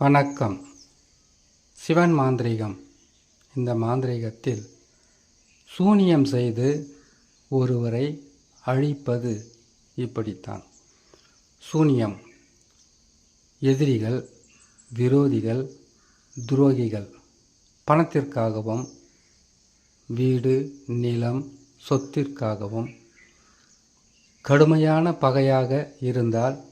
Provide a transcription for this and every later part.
வணக்கம். சிவன் மாந்திரிகம். இந்த மாந்திரீகத்தில் சூனியம் செய்து ஒருவரை அழிப்பது இப்படித்தான். சூனியம். எதிரிகள் விரோதிகள் துரோகிகள். பணத்திற்காகவும் வீடு நிலம் சொத்திற்காகவும் கடுமையான பகையாக இருந்தால்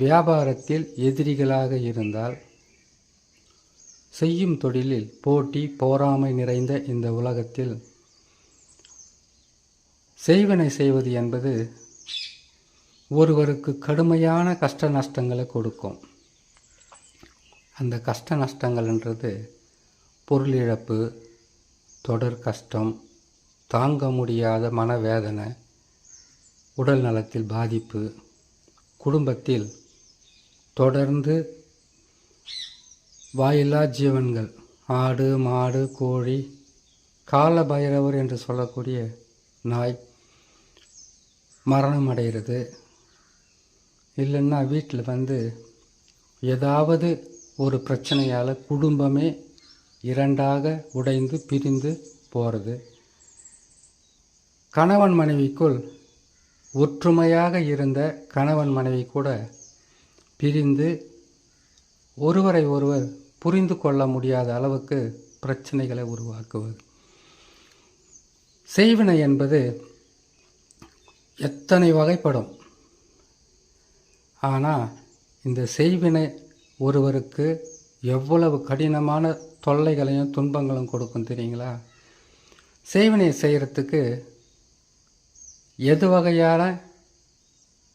வியாபாரத்தில் எதிரிகளாக இருந்தால் செய்யும் தொழிலில் போட்டி போராமை நிறைந்த இந்த உலகத்தில் செய்வனை செய்வது என்பது ஒருவருக்கு கடுமையான கஷ்ட நஷ்டங்களை கொடுக்கும். அந்த கஷ்ட நஷ்டங்கள்ன்றது பொருள் இழப்பு தொடர் கஷ்டம் தாங்க முடியாத மனவேதனை உடல் நலத்தில் பாதிப்பு குடும்பத்தில் தொடர்ந்து வாயில்லா ஜீவன்கள் ஆடு மாடு கோழி கால பைரவர் என்று சொல்லக்கூடிய நாய் மரணம் அடைகிறது இல்லைன்னா வீட்டில் வந்து ஏதாவது ஒரு பிரச்சனையால் குடும்பமே இரண்டாக உடைந்து பிரிந்து போகிறது. கணவன் மனைவிக்குள் ஒற்றுமையாக இருந்த கணவன் மனைவி கூட பிரிந்து ஒருவரை ஒருவர் புரிந்து கொள்ள முடியாத அளவுக்கு பிரச்சனைகளை உருவாக்குவது. செய்வினை என்பது எத்தனை வகைப்படும்? ஆனால் இந்த செய்வினை ஒருவருக்கு எவ்வளவு கடினமான தொல்லைகளையும் துன்பங்களும் கொடுக்கும் தெரியுங்களா? செய்வினை செய்கிறதுக்கு எது வகையான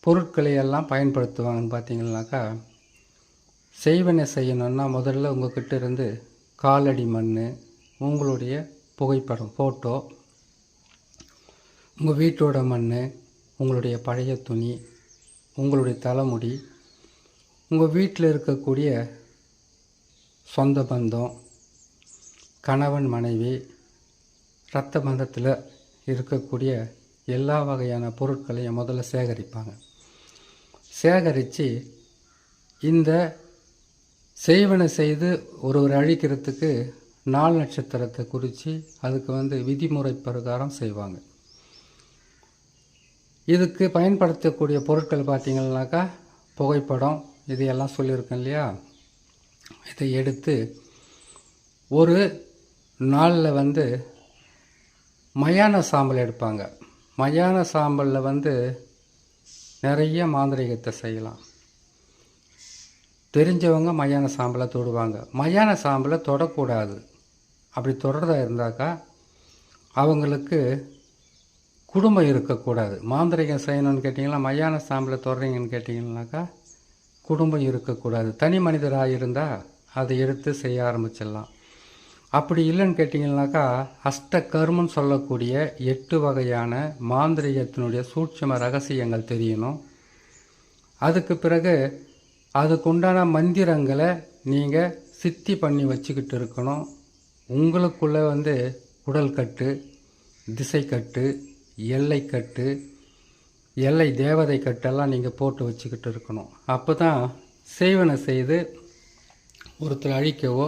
பொருட்களை எல்லாம் பயன்படுத்துவாங்கன்னு பார்த்தீங்கன்னாக்கா செய்வனை செய்யணுன்னா முதல்ல உங்கள்கிட்ட இருந்து காலடி மண் உங்களுடைய புகைப்படம் ஃபோட்டோ உங்கள் வீட்டோட மண் உங்களுடைய பழைய துணி உங்களுடைய தலைமுடி உங்கள் வீட்டில் இருக்கக்கூடிய சொந்த பந்தம் கணவன் மனைவி இரத்த பந்தத்தில் இருக்கக்கூடிய எல்லா வகையான பொருட்களையும் முதல்ல சேகரிப்பாங்க. சேகரித்து இந்த செய்வனை செய்து ஒருவர் அழிக்கிறதுக்கு நாள் நட்சத்திரத்தை குறித்து அதுக்கு வந்து விதிமுறை பிரகாரம் செய்வாங்க. இதுக்கு பயன்படுத்தக்கூடிய பொருட்கள் பார்த்திங்கனாக்கா புகைப்படம் இதையெல்லாம் சொல்லியிருக்கேன் இல்லையா? இதை எடுத்து ஒரு நாளில் வந்து மயான சாம்பல் எடுப்பாங்க. மயான சாம்பலில் வந்து நிறைய மாந்திரிகத்தை செய்யலாம். தெரிஞ்சவங்க மயான சாம்பலை தொடுவாங்க. மயான சாம்பலை தொடக்கூடாது. அப்படி தொடர்றதா இருந்தாக்கா அவங்களுக்கு குடும்பம் இருக்கக்கூடாது. மாந்திரிகம் செய்யணும்னு கேட்டிங்கன்னா மயான சாம்பலை தொடறீங்கன்னு கேட்டிங்கன்னாக்கா குடும்பம் இருக்கக்கூடாது. தனி மனிதராக இருந்தால் அதை எடுத்து செய்ய ஆரம்பிச்சிடலாம். அப்படி இல்லைன்னு கேட்டிங்கன்னாக்கா அஷ்ட கர்மம் சொல்லக்கூடிய எட்டு வகையான மாந்திரிகத்தினுடைய சூட்சம ரகசியங்கள் தெரியணும். அதுக்கு பிறகு அதுக்குண்டான மந்திரங்களை நீங்கள் சித்தி பண்ணி வச்சுக்கிட்டு இருக்கணும். உங்களுக்குள்ளே வந்து உடல் கட்டு திசை கட்டு எல்லை கட்டு எல்லை தேவதை கட்டெல்லாம் நீங்கள் போட்டு வச்சுக்கிட்டு இருக்கணும். அப்போ தான் செய்வனை செய்து ஒருத்தர் அழிக்கவோ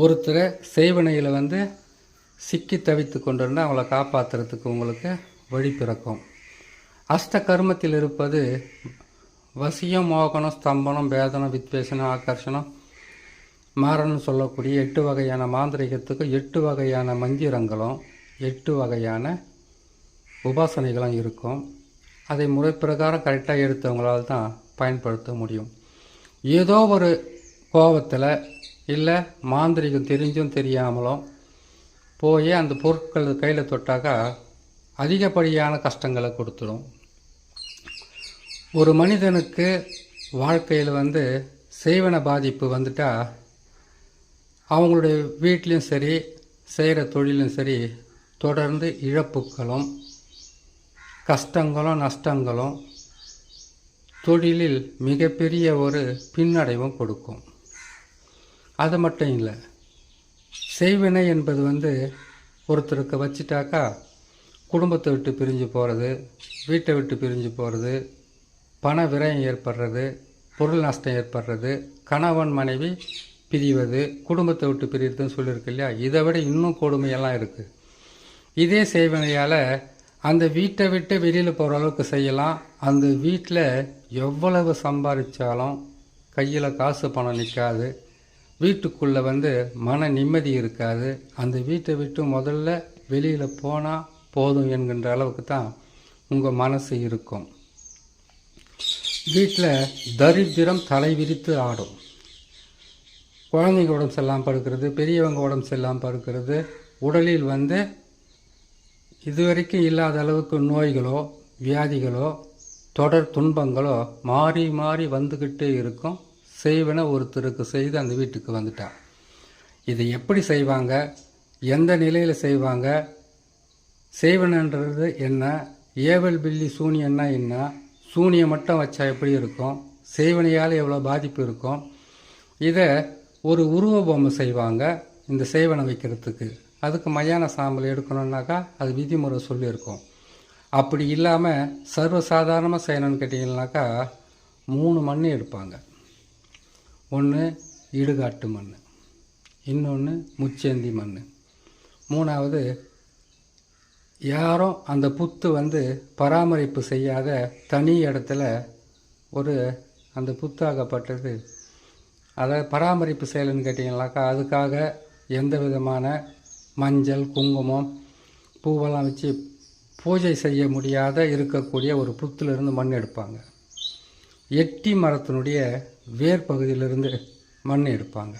ஒருத்தரை செய்வனையில் வந்து சிக்கி தவித்து கொண்டிருந்தால் அவங்கள காப்பாற்றுறதுக்கு உங்களுக்கு வழி பிறக்கும். அஷ்ட கர்மத்தில் இருப்பது வசியம் மோகனம் ஸ்தம்பனம் பேதனம் வித்வேஷனம் ஆகர்ஷணம் மாறணும் சொல்லக்கூடிய எட்டு வகையான மாந்திரிகத்துக்கு எட்டு வகையான மந்திரங்களும் எட்டு வகையான உபாசனைகளும் இருக்கும். அதை முறைப்பிரகாரம் கரெக்டாக எடுத்தவங்களால் தான் பயன்படுத்த முடியும். ஏதோ ஒரு கோபத்தில் இல்லை மாந்திரிகம் தெரிஞ்சும் தெரியாமலும் போய் அந்த பொருட்கள் கையில் தொட்டாக்கா அதிகப்படியான கஷ்டங்களை கொடுத்துடும் ஒரு மனிதனுக்கு வாழ்க்கையில் வந்து செய்வன பாதிப்பு வந்துட்டால் அவங்களுடைய வீட்லேயும் சரி செய்கிற தொழிலும் சரி தொடர்ந்து இழப்புகளும் கஷ்டங்களும் நஷ்டங்களும் தொழிலில் மிகப்பெரிய ஒரு பின்னடைவும் கொடுக்கும். அது மட்டும் இல்லை செய்வினை என்பது வந்து ஒருத்தருக்கு வச்சிட்டாக்கா குடும்பத்தை விட்டு பிரிஞ்சு போகிறது வீட்டை விட்டு பிரிஞ்சு போகிறது பண விரயம் ஏற்படுறது பொருள் நஷ்டம் ஏற்படுறது கணவன் மனைவி பிரிவது குடும்பத்தை விட்டு பிரிவதுன்னு சொல்லியிருக்கு இல்லையா? இதை விட இன்னும் கொடுமையெல்லாம் இருக்குது இதே செய்வனையால் அந்த வீட்டை விட்டு வெளியில் போகிற அளவுக்கு செய்யலாம். அந்த வீட்டில் எவ்வளவு சம்பாதிச்சாலும் கையில் காசு பணம் நிற்காது வீட்டுக்குள்ளே வந்து மன நிம்மதி இருக்காது. அந்த வீட்டை விட்டு முதல்ல வெளியில் போனால் போதும் என்கின்ற அளவுக்கு தான் உங்கள் மனசு இருக்கும். வீட்டில் தரித்திரம் தலை விரித்து ஆடும். குழந்தைங்க உடம்பு செல்லாமல் படுக்கிறது பெரியவங்க உடம்பு செல்லாமல் படுக்கிறது உடலில் வந்து இதுவரைக்கும் இல்லாத அளவுக்கு நோய்களோ வியாதிகளோ தொடர் துன்பங்களோ மாறி மாறி வந்துக்கிட்டே இருக்கும். செய்வன ஒருத்தருக்கு செய்து அந்த வீட்டுக்கு வந்துட்டான் இதை எப்படி செய்வாங்க? எந்த நிலையில் செய்வாங்க? செய்வனன்றது என்ன? ஏவல் பில்லி சூனியன்னா என்ன? சூனியம் மட்டும் வச்சா எப்படி இருக்கும்? செய்வனையால் எவ்வளோ பாதிப்பு இருக்கும்? இதை ஒரு உருவ பொம்மை செய்வாங்க இந்த செய்வனை வைக்கிறதுக்கு. அதுக்கு மயான சாம்பல் எடுக்கணுன்னாக்கா அது விதிமுறை சொல்லியிருக்கோம். அப்படி இல்லாமல் சர்வசாதாரணமாக செய்யணும்னு கேட்டிங்கன்னாக்கா மூணு மண் எடுப்பாங்க. ஒன்று இடுகாட்டு மண் இன்னொன்று முச்சேந்தி மண் மூணாவது யாரும் அந்த புத்து வந்து பராமரிப்பு செய்யாத தனி இடத்துல ஒரு அந்த புத்தாகப்பட்டது அதை பராமரிப்பு செயலுன்னு கேட்டிங்கனாக்கா அதுக்காக எந்த விதமான மஞ்சள் குங்குமம் பூவெல்லாம் வச்சு பூஜை செய்ய முடியாத இருக்கக்கூடிய ஒரு புத்திலிருந்து மண் எடுப்பாங்க. எட்டி மரத்தினுடைய வேர் பகுதியிலிருந்து மண் எடுப்பாங்க.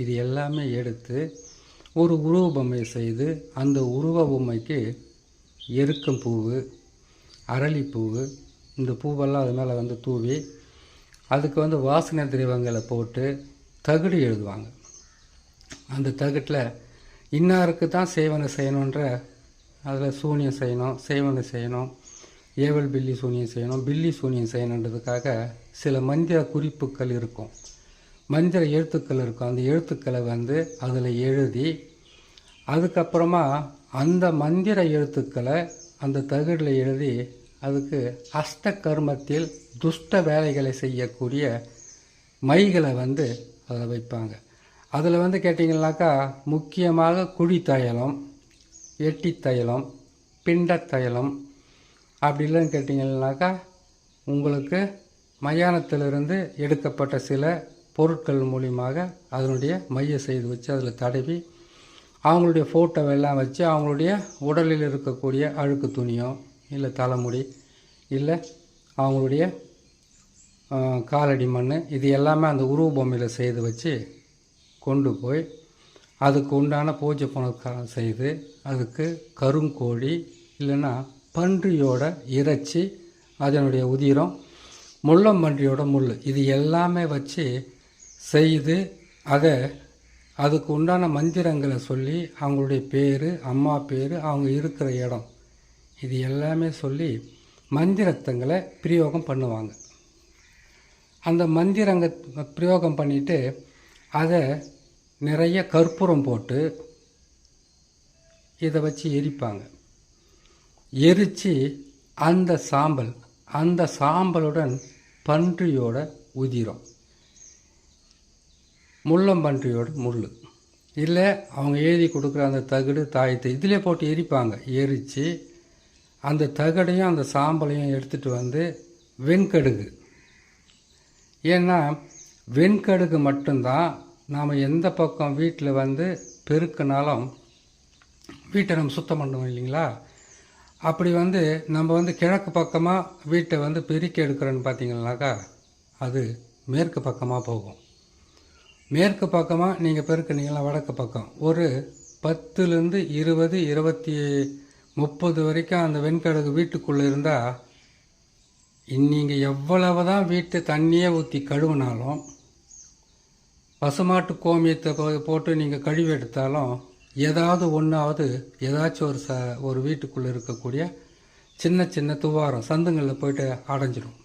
இது எல்லாமே எடுத்து ஒரு உருவ பொம்மை செய்து அந்த உருவ பொம்மைக்கு எருக்கம் பூவு அரளிப்பூவு இந்த பூவெல்லாம் அது மேலே வந்து தூவி அதுக்கு வந்து வாசனை திரவங்களை போட்டு தகுடு எழுதுவாங்க. அந்த தகுட்டில் இன்னாருக்கு தான் சேவனை செய்யணுன்ற அதில் சூனியம் செய்யணும் சேவனை செய்யணும் ஏவல் பில்லி சூனியம் செய்யணும். பில்லி சூனியம் செய்யணுன்றதுக்காக சில மந்திர குறிப்புகள் இருக்கும். மந்திர எழுத்துக்கள் இருக்கும். அந்த எழுத்துக்களை வந்து அதில் எழுதி அதுக்கப்புறமா அந்த மந்திர எழுத்துக்களை அந்த தகடில் எழுதி அதுக்கு அஷ்ட கர்மத்தில் துஷ்ட வேலைகளை செய்யக்கூடிய மைகளை வந்து அதில் வைப்பாங்க. அதில் வந்து கேட்டிங்கனாக்கா முக்கியமாக குழி தைலம் எட்டி தைலம் பிண்ட தைலம் அப்படி இல்லைன்னு கேட்டிங்கன்னாக்கா உங்களுக்கு மயானத்திலிருந்து எடுக்கப்பட்ட சில பொருட்கள் மூலியமாக அதனுடைய மைய செய்து வச்சு அதில் தடவி அவங்களுடைய ஃபோட்டோவெல்லாம் வச்சு அவங்களுடைய உடலில் இருக்கக்கூடிய அழுக்கு துணியோ இல்லை தலைமுடி இல்லை அவங்களுடைய காலடி மண் இது எல்லாமே அந்த உருவ பொம்மையில் செய்து வச்சு கொண்டு போய் அதுக்கு உண்டான பூஜை புனஸ்காரம் செய்து அதுக்கு கருங்கோழி இல்லைன்னா பன்றியோட இறைச்சி அதனுடைய உதிரம் முள்ளம்பன்றியோட முள் இது எல்லாமே வச்சு செய்து அதை அதுக்கு உண்டான மந்திரங்களை சொல்லி அவங்களுடைய பேர் அம்மா பேர் அவங்க இருக்கிற இடம். இது எல்லாமே சொல்லி மந்திரத்தங்களை பிரயோகம் பண்ணுவாங்க. அந்த மந்திரங்க பிரயோகம் பண்ணிவிட்டு அதை நிறைய கற்பூரம் போட்டு இதை வச்சு எரிப்பாங்க. எரித்து அந்த சாம்பல் அந்த சாம்பலுடன் பன்றியோட உதிரம். முள்ளம்பன்றியோட முள் இல்லை அவங்க எழுதி கொடுக்குற அந்த தகடு தாயத்தை இதிலே போட்டு எரிப்பாங்க. எரித்து அந்த தகடையும் அந்த சாம்பலையும் எடுத்துகிட்டு வந்து வெண்கடுகு. ஏன்னா வெண்கடுகு மட்டும்தான் நாம் எந்த பக்கம் வீட்டில் வந்து பெருக்கினாலும் வீட்டை நம்ம சுத்தம் பண்ணுவோம் இல்லைங்களா? அப்படி வந்து நம்ம வந்து கிழக்கு பக்கமாக வீட்டை வந்து பெருக்கி எடுக்கிறோன்னு பார்த்தீங்கன்னாக்கா அது மேற்கு பக்கமாக போகும். மேற்கு பக்கமாக நீங்கள் பெருக்குனீங்களா வடக்கு பக்கம். ஒரு பத்துலேருந்து இருபது இருபத்தி முப்பது வரைக்கும் அந்த வெண்கடுகு வீட்டுக்குள்ளே இருந்தால் நீங்கள் எவ்வளவு தான் வீட்டு தண்ணியே ஊற்றி கழுவினாலும் பசுமாட்டு கோமியத்தை போட்டு நீங்கள் கழுவி எடுத்தாலும் ஏதாவது ஒன்றாவது ஏதாச்சும் ஒரு ச ஒரு வீட்டுக்குள்ளே இருக்கக்கூடிய சின்ன சின்ன துவாரம் சந்துங்களில் போயிட்டு அடைஞ்சிடும்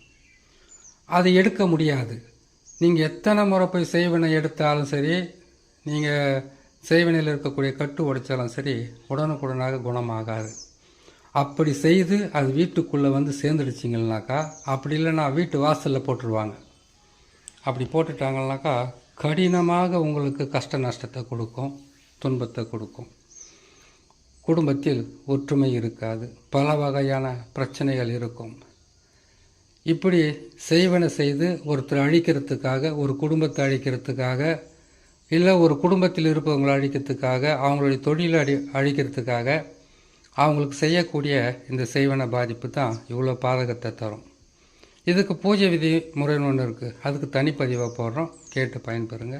அதை எடுக்க முடியாது. நீங்கள் எத்தனை முறை போய் செய்வினை எடுத்தாலும் சரி நீங்கள் செய்வினையில் இருக்கக்கூடிய கட்டு உடைச்சாலும் சரி உடனுக்குடனாக குணமாகாது. அப்படி செய்து அது வீட்டுக்குள்ளே வந்து சேர்ந்துடுச்சிங்கனாக்கா அப்படி இல்லைன்னா வீட்டு வாசலில் போட்டுருவாங்க. அப்படி போட்டுட்டாங்கனாக்கா கடினமாக உங்களுக்கு கஷ்ட நஷ்டத்தை கொடுக்கும். துன்பத்தை கொடுக்கும். குடும்பத்தில் ஒற்றுமை இருக்காது. பல வகையான பிரச்சனைகள் இருக்கும். இப்படி செய்வன செய்து ஒருத்தர் அழிக்கிறதுக்காக ஒரு குடும்பத்தை அழிக்கிறதுக்காக இல்லை ஒரு குடும்பத்தில் இருப்பவங்களை அழிக்கிறதுக்காக அவங்களுடைய தொழிலை அடி அழிக்கிறதுக்காக அவங்களுக்கு செய்யக்கூடிய இந்த செய்வன பாதிப்பு தான் இவ்வளோ பாதகத்தை தரும். இதுக்கு பூஜை விதி முறைன்னு ஒன்று இருக்குது அதுக்கு தனிப்பதிவாக போடுறோம். கேட்டு பயன்பெறுங்க.